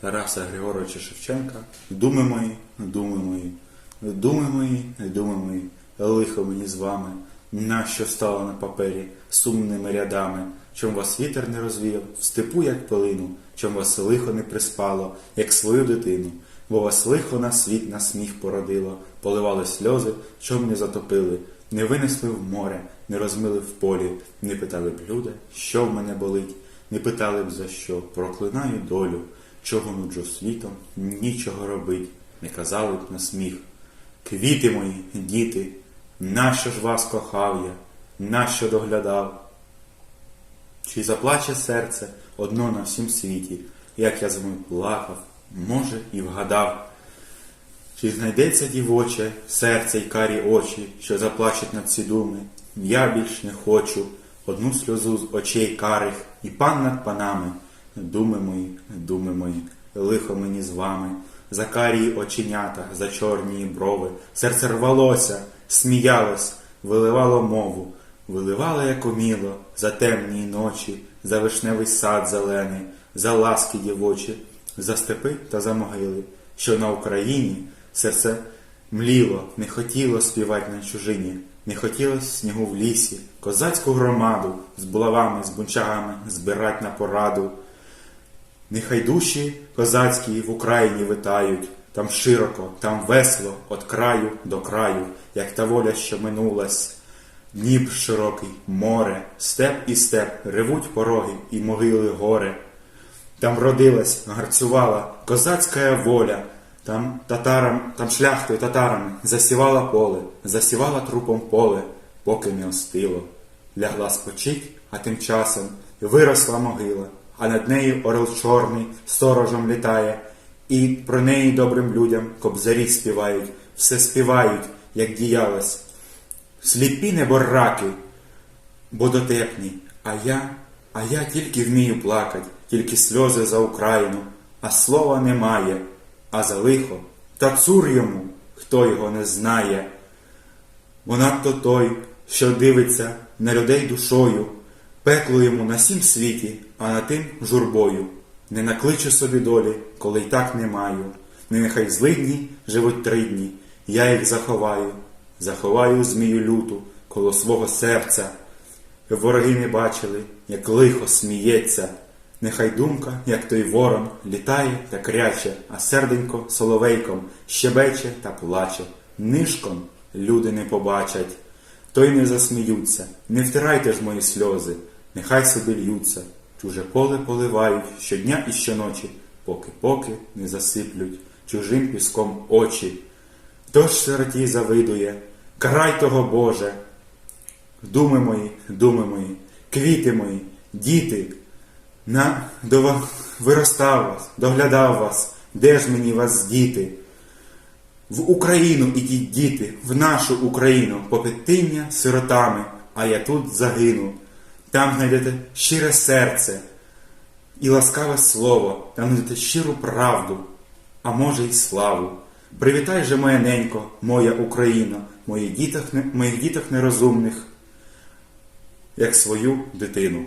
Тараса Григоровича Шевченка. Думи мої, думи мої, думи мої, думи мої, лихо мені з вами, нащо стало на папері сумними рядами, чом вас вітер не розвіяв, в степу, як пилину, чом вас лихо не приспало, як свою дитину, бо вас лихо на світ на сміх породило, поливали сльози, чом не затопили, не винесли в море, не розмили в полі, не питали б люди, що в мене болить, не питали б за що, проклинаю долю, чого нуджу світом, нічого робить, не казали б на сміх. Квіти мої, діти, нащо ж вас кохав я, нащо доглядав? Чи заплаче серце одно на всім світі, як я з вами плакав, може, і вгадав? Чи знайдеться дівоче серце й карі очі, що заплачуть над ці думи? Я більш не хочу одну сльозу з очей карих. І пан над панами. Думи мої, думи мої, лихо мені з вами, за карії оченята, за чорні брови, серце рвалося, сміялось, виливало мову, виливало, як уміло, за темні ночі, за вишневий сад зелений, за ласки дівочі, за степи та за могили, що на Україні серце мліло, не хотіло співати на чужині, не хотіло снігу в лісі, козацьку громаду з булавами, з бунчагами збирать на пораду. Нехай душі козацькі в Україні витають, там широко, там весело, от краю до краю, як та воля, що минулась. Дніп широкий, море, степ і степ, ревуть пороги і могили горе. Там родилась, гарцювала козацька воля, там татарам, там шляхтою татарами засівала поле, засівала трупом поле, поки не остило. Лягла спочить, а тим часом виросла могила, а над нею орел чорний сторожем літає, і про неї добрим людям кобзарі співають, все співають, як діялось. Сліпі небораки, бо дотепні, а я, а я тільки вмію плакать, тільки сльози за Україну, а слова немає, а за лихо, та цур йому, хто його не знає. Бо надто той, що дивиться на людей душою, пекло йому на сім світі, а на тим журбою. Не накличу собі долі, коли й так не маю. Не нехай злидні живуть три дні, я їх заховаю, заховаю змію люту коло свого серця. Вороги не бачили, як лихо сміється. Нехай думка, як той ворон, літає та кряче, а серденько соловейком щебече та плаче. Нишком люди не побачать, то й не засміються. Не втирайте ж мої сльози, нехай собі льються. Чуже поле поливають щодня і щоночі, поки-поки не засиплють чужим піском очі. Тож сироті завидує, карай того Боже. Думи мої, думи мої, квіти мої, діти, на до виростав вас, доглядав вас, де ж мені вас діти? В Україну ідіть, діти, в нашу Україну, попитиння сиротами, а я тут загину. Там знайдете щире серце і ласкаве слово, там знайдете щиру правду, а може й славу. Привітай же, моя ненько, моя Україна, моїх діток, моїх діток нерозумних, як свою дитину.